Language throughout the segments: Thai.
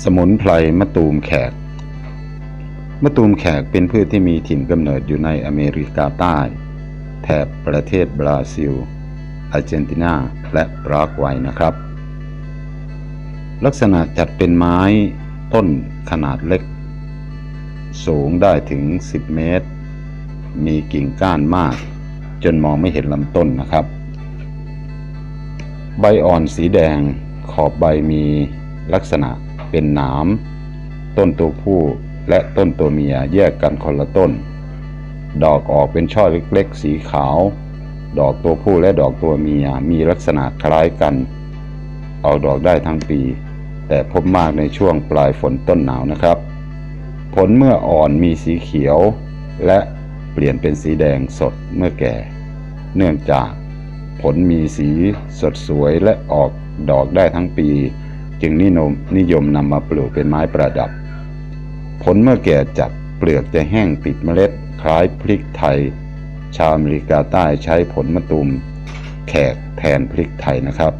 สมุนไพรมะตูมแขก มะตูมแขกเป็นพืชที่มีถิ่นกำเนิดอยู่ในอเมริกาใต้ แถบประเทศบราซิล อาร์เจนตินา และปรากวัยนะครับ ลักษณะจัดเป็นไม้ต้นขนาดเล็ก สูงได้ถึง 10 เมตร มีกิ่งก้านมาก จนมองไม่เห็นลำต้นนะครับ ใบอ่อนสีแดงขอบใบมีลักษณะ เป็นหนาม ต้นตัวผู้และต้นตัวเมียแยกกันคนละต้น ดอกออกเป็นช่อเล็กๆ สีขาว ดอกตัวผู้และดอกตัวเมียมีลักษณะคล้ายกันออกดอกได้ทั้งปี แต่พบมากในช่วงปลายฝนต้นหนาวนะครับ ผลเมื่ออ่อนมีสีเขียว และเปลี่ยนเป็นสีแดงสดเมื่อแก่ เนื่องจากผลมีสีสดสวยและออกดอกได้ทั้งปี จึงนิยมนิยมนำมาปลูกเป็นไม้ประดับ ผลเมื่อแก่จัดเปลือกจะแห้งติดเมล็ด คล้ายพริกไทย ชาวอเมริกาใต้ใช้ผลมะตูมแขกแทนพริกไทยนะครับ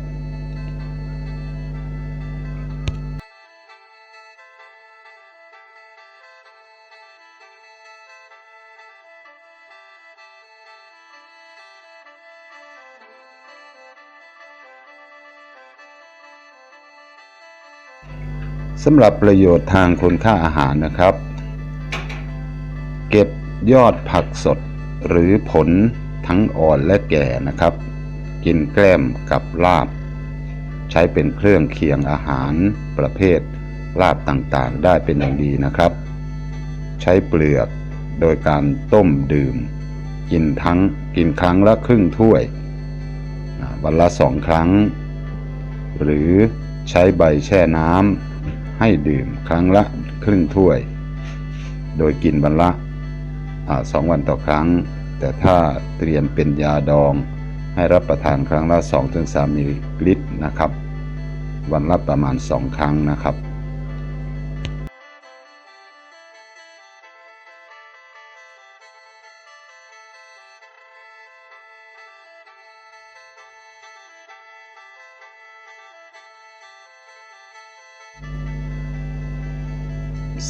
สำหรับประโยชน์ทางคุณค่าอาหารนะครับ เก็บยอดผักสดหรือผลทั้งอ่อนและแก่นะครับ กินแกล้มกับลาบ ใช้เป็นเครื่องเคียงอาหารประเภทลาบต่างๆ ได้เป็นอย่างดีนะครับ ใช้เปลือกโดยการต้มดื่ม กินทั้งกินครั้งละครึ่งถ้วย วันละสองครั้ง หรือใช้ใบแช่น้ำ ให้ดื่มครั้งละครึ่งถ้วย โดยกินวันละอสองวันต่อครั้ง แต่ถ้าเตรียมเป็นยาดอง ให้รับประทานครั้งละ 2-3มิลลิลิตรนะครับ วันละประมาณ 2 ครั้งนะครับ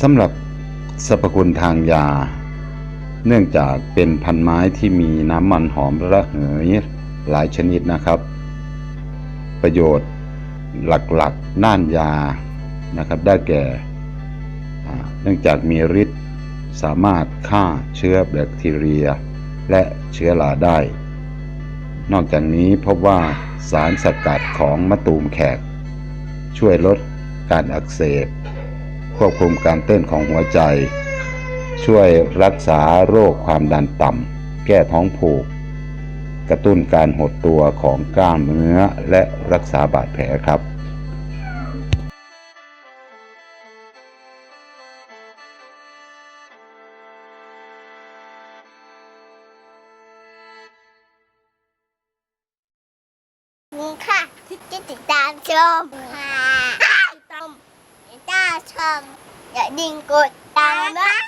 สำหรับสรรพคุณทางยา เนื่องจากเป็นพันไม้ที่มีน้ำมันหอมระเหยหลายชนิดนะครับ ประโยชน์หลักๆ ด้านยานะครับ ได้แก่ เนื่องจากมีฤทธิ์สามารถฆ่าเชื้อแบคทีเรีย และเชื้อราได้ นอกจากนี้พบว่าสารสกัดของมะตูมแขก ช่วยลดการอักเสบ ควบคุมการเต้นของหัวใจ ช่วยรักษาโรคความดันต่ำ แก้ท้องผูก กระตุ้นการหดตัวของกล้ามเนื้อและรักษาบาดแผลครับนี่ค่ะที่ติดตามชม thầm gãy đình cột tao bát